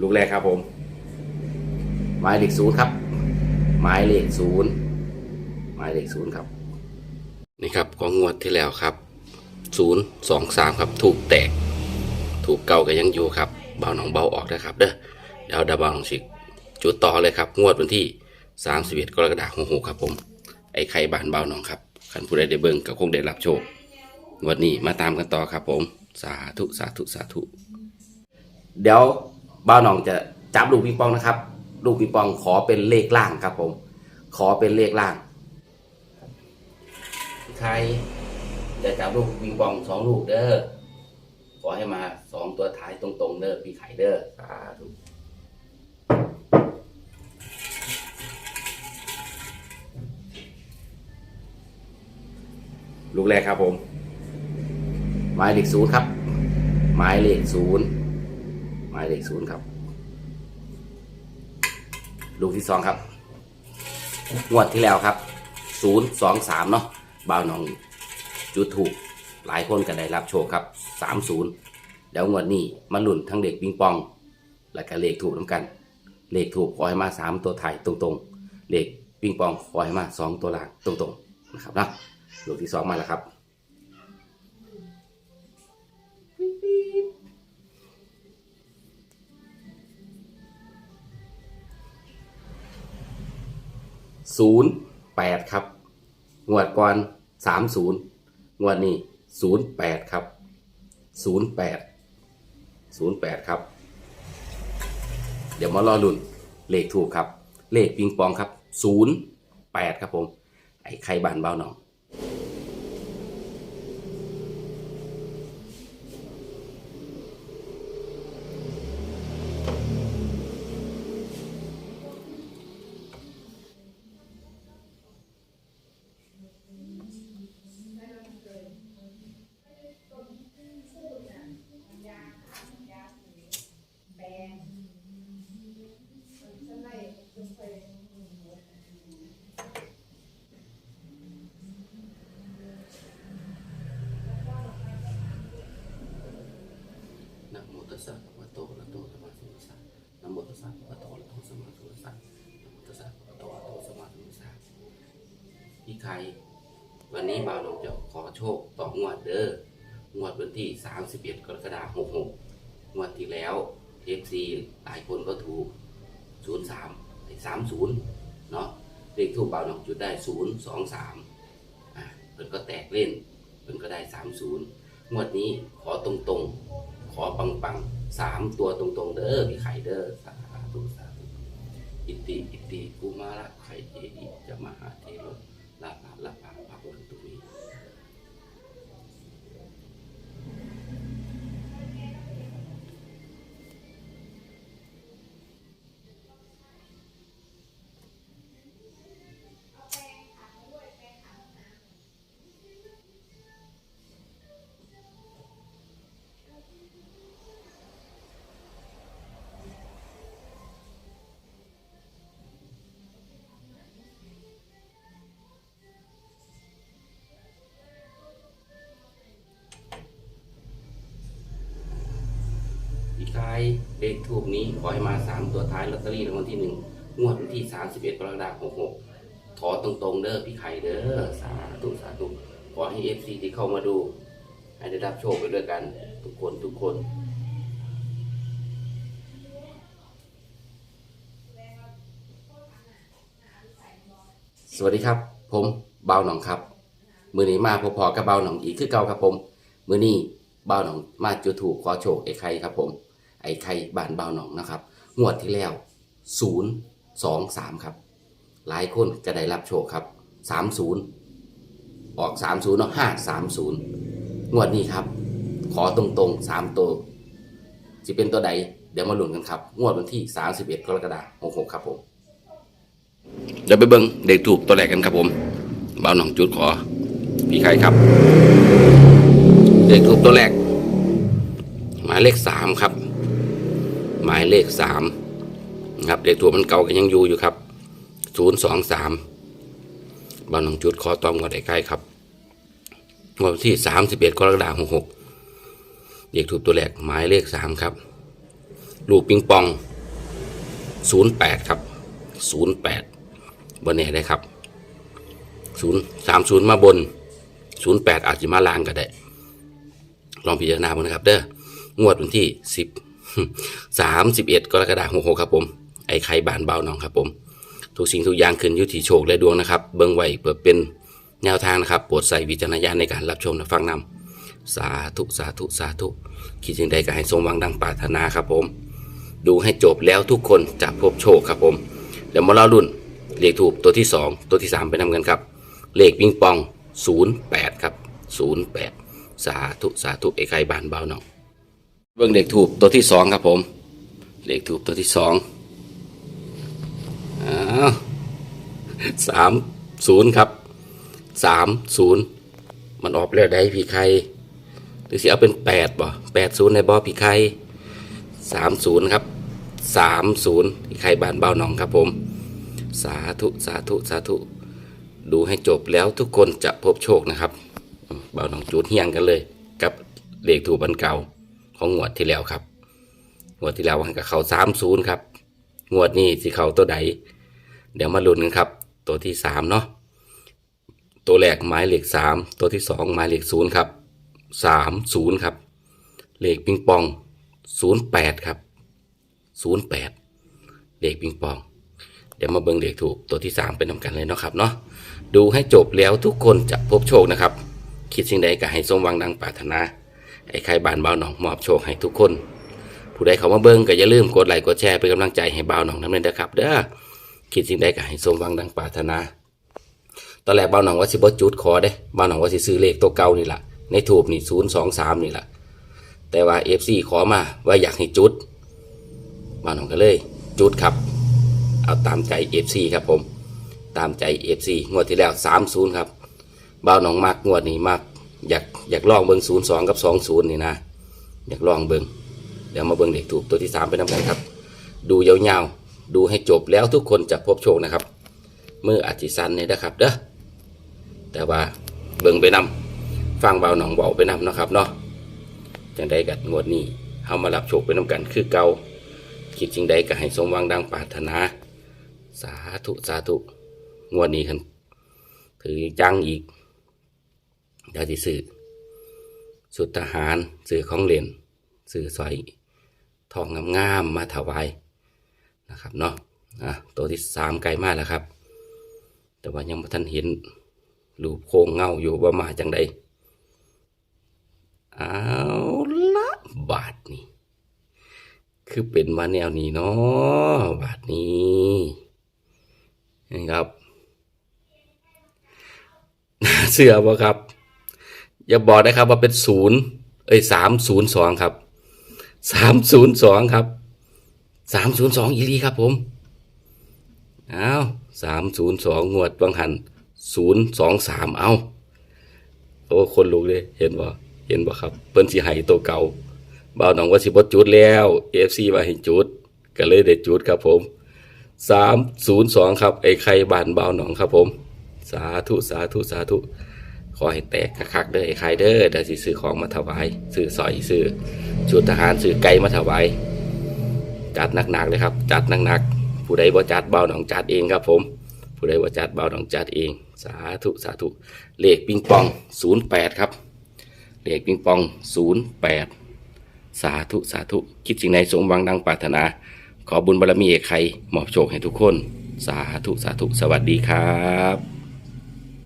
ลูกแรกครับผม หมายเลขศูนย์ครับ หมายเลขศูนย์หมายเลขศูนย์ครับ นี่ครับก็งวดที่แล้วครับศูนย์สองสามครับ ถูกแตก ถูกเก่าก็ยังอยู่ครับ เบาหนองเบาออกนะครับ เด้อเดี๋ยวดาเบาหนองสิจุดต่อเลยครับ งวดวันที่สามสิบเอ็ดกรกฎาคมหกครับผม ไอ้ไข่บานเบาหนองครับคันผู้ใดได้เบิ่งก็คงได้รับโชควันนี้มาตามกันต่อครับผม สาธุ สาธุ สาธุ เดี๋ยว บ้าหนองจะจับลูกปิงปองนะครับ ลูกปิงปองขอเป็นเลขล่างครับผม ขอเป็นเลขล่างใครจะจับลูกปิงปองสองลูกเด้อ ขอให้มาสองตัวท้ายตรงๆเด้อพี่ไข่เด้อสาธุลูกแรกครับผม หมายเลขศูนย์ครับ หมายเลขศูนย์หมายเลขศูนย์ครับ ลูกที่สองครับ งวดที่แล้วครับศูนย์สองสามเนาะบ่าวหนองจุดถูกหลายคนก็ได้รับโชคครับสามศูนย์เดี๋ยวงวดนี้มาลุ่นทั้งเด็กปิงปอง และก็เลขถูกน้ำกัน เลขถูกขอให้มาสามตัวไทายตรงๆ เลขปิงปองขอให้มาสองตัวล่างตรงๆนะครับนะลูกที่สองมาแล้วครับ ศูนย์แปดครับ งวดก่อนสามศูนย์งวดนี้ศูนย์แปดครับศูนย์แปดศูนย์แปดครับ เดี๋ยวมารอรุ่น เลขถูกครับ เลขปิงปองครับศูนย์แปดครับผม ไอ้ไข่บานเบาหนอง นะโมตัสสะภะคะวะโตอะระหะโตสัมมาสัมพุทธัสสะ นะโมตัสสะภะคะวะโตอะระหะโตสมาสัมพุทธัสสะนะโมตัสสะภะคะวะโตอะระหะโตสมาสัมพุทธัสสะพี่ไข่วันนี้บ่าวหลวงจะขอโชคต่องวดเด้องวดวันที่ 31 กรกฎาคม66งวดที่แล้ว FC หลายคนก็ถูก 03 30 เนาะเลขทูปบ่าวหลวงจุดได้ 023อะเพิ่นก็แตกเล่นเพิ่นก็ได้ 30 งวดนี้ขอตรงๆ ขอปังปังๆสามตัวตรงๆ เด้อพี่ไข่เด้อ อิติอิติกุมาระไข่เออิจะมหาเทโรลาภาลาภาภาวันตุ เลขทูปนี้ขอให้มาสามตัวท้ายลอตเตอรี่รางวัลที่หนึ่งงวดวันที่สามสิบเอ็ดกรกฎาคมหกขอตรงๆเด้อพี่ไข่เด้อสาธุสาธุขอให้เอฟซีที่เข้ามาดู ให้ได้รับโชคไปด้วยกัน ทุกคนทุกคนสวัสดีครับ ผมเบาหนองครับ มือนี้มาพอๆกับเบาหนองอีกคือเก่าครับผม มือนี้เบาหนองมาจุดถูกขอโชคไอ้ไข่ครับผม ไอ้ไข่บานเบาหนองนะครับงวดที่แล้วศูนย์สองสามครับ หลายคนจะได้รับโชคครับสามศูนย์ออกสามศูนย์เนาะห้าสามศูนย์งวดนี้ครับ ขอตรงๆสามตัวจะเป็นตัวใด เดี๋ยวมาลุ้นกันครับ งวดวันที่สามสิบเอ็ดกรกฎาคมหกครับผมเดี๋ยวไปเบิ้งเด็กถูกตัวแรกกันครับผมเบาหนองจุดขอ พี่ไข่ครับ เด็กถูกตัวแรกหมายเลขสามครับ หมายเลขสามนะครับเด็กถูกมันเก่าก็ยังอยู่อยู่ครับศูนย์สองสามเบาหนองจุดขอตองกับไอ้ไข่ครับวันที่สามสิบเอ็ดกรกฎาคมหกเด็กถูกตัวแรกหมายเลขสามครับ ลูกปิงปองศูนย์แปดครับศูนย์แปดบนแน่ได้ครับศูนย์สามศูนย์มาบนศูนย์แปดอาจจะมาล่างก็ได้ ลองพิจารณาดูนะครับ เด้องวดวันที่สิบ สามสิบเอ็ดกรกฎาคมหกครับผม ไอ้ไข่บานเบาหนองครับผม ทุกสิ่งทุกอย่างขึ้นยู่ที่โชคและดวงนะครับ เบิ่งไหวเพื่อเป็นแนวทางนะครับ โปรดใส่วิจารณญาณในการรับชมและฟังนำสาธุสาธุสาธุคิดสิ่งใดก็ให้สมหวังดังปรารถนาครับผม ดูให้จบแล้วทุกคนจะพบโชคครับผม เดี๋ยวมาเล่ารุ่นเลขถูกตัวที่ 2 ตัวที่ 3 ไปนำกันครับ เลขปิงปอง 08 ครับ 08 สาธุสาธุไอ้ไข่บานเบาหนอง เบิ่งเลขถูกตัวที่2ครับผมเลขถูกตัวที่2อ้าวสามศูนย์ครับสามศูนย์มันออกแล้วได้พี่ไข่หรือสิเอาเป็นแปดบ่แปดศูนย์ในบ่พี่ไข่สามศูนย์ครับสามศูนย์พี่ไข่บานเบาหนองครับผม สาธุสาธุสาธุ ดูให้จบแล้วทุกคนจะพบโชคนะครับ เบาหนองจูดเฮียงกันเลย กับเลขถูกบันเก่า ของงวดที่แล้วครับงวดที่แล้วมันกับเขาสามศูนย์ครับงวดนี้สิเขาตัวใด เดี๋ยวมาลุ้นกันครับ ตัวที่สามเนาะตัวแรกหมายเลขสามตัวที่สองหมายเลขศูนย์ครับสามศูนย์ครับเลขปิงปองศูนย์แปดครับศูนย์แปดเลขปิงปอง เดี๋ยวมาเบิ่งเลขถูกตัวที่สามไปนำกันเลยเนาะครับเนาะดูให้จบแล้วทุกคนจะพบโชคนะครับ คิดสิ่งใดก็ให้สมหวังดังปรารถนา ไอ้ใครบานเบาหนองมอบโชคให้ทุกคน ผู้ใดเขามาเบิ่งก็อย่าลืมกดไลค์กดแชร์เป็นกำลังใจให้เบาหนองน้ำเนินนะครับ เด้อคิดสิ่งใดก็ให้สมหวังดังปรารถนาตอนแรกเบาหนองว่าสิบจุดขอเด้เบาหนองว่าสิซื้อเลขตัวเก่านี่แหละในถูกนี่ศูนย์สองสามนี่แหละแต่ว่าเอฟซีขอมาว่าอยากให้จุดเบาหนองก็เลยจุดครับ เอาตามใจเอฟซีครับผม ตามใจเอฟซีงวดที่แล้วสามศูนย์ครับเบาหนองมากงวดนี้มาก อยากอยากลองเบิ้งศูนย์สองกับสองศูนย์นี่นะ อยากลองเบิ้งเดี๋ยวมาเบิ้งเด็กถูกตัวที่สามไปน้ำกันครับ ดูยาวๆ ดูให้จบแล้วทุกคนจะพบโชคนะครับมืออาจิสันเนี่ยนะครับเด้อแต่ว่าเบิ่งไปนำฟังเบาหนองเบาไปนำเนะครับเนาะจังใดกัดงวดนี้เฮามารับโชคไปนำกันคือเก่าคิดจริงใดก็ให้สมวังดังปรารถนา สาธุสาธุงวดนี้คันถือจังอีก เดี๋ยวที่ซื้อสุดทหารซื้อของเล่นซื้อสร้อยทองงามๆมาถวายนะครับเนาะอะตัวที่สามไกลมากแล้วครับ แต่ว่ายังไม่ทันเห็นรูปโครงเงาอยู่ว่ามาจังใดเอาละบาทนี้ คือเป็นมาแนวนี้เนาะบาทนี้นะครับเชื่อบ่ครับ อย่าบอกนะครับว่าเป็นศูนย์เอ้ยสามศูนย์สองครับสามศูนย์สองครับสามศูนย์สองอีลีครับผมเอาสามศูนย์สองงวดบางหันศูนย์สองสามเอาโอ้คนลุกเลยเห็นบ่เห็นบ่ครับเปิ้นสิให้ตัวเก่าบ่าวหนองว่าสิบจุดแล้วเอฟซีว่าให้จุด ก็เลยได้จุดครับผมสามศูนย์สองครับไอ้ไข่บานบ่าวหนองครับผม สาธุสาธุสาธุ ขอให้แตกคักๆเด้อไอ้ไข่เด้อเดี๋ยวสิซื้อของมาถวายซื้อสอยซื้อชุดทหารซื้อไก่มาถวายจัดหนักๆเลยครับ จัดหนักๆผู้ใดบ่จัดเบาหนองจัดเองครับผม ผู้ใดบ่จัดเบาหนองจัดเอง สาธุสาธุเลขปิงปอง 08 ครับเลขปิงปอง 08 สาธุสาธุคิดสิ่งใดสมหวังดังปรารถนา ขอบุญบารมีเอกไข่มอบโชคให้ทุกคน สาธุสาธุสวัสดีครับ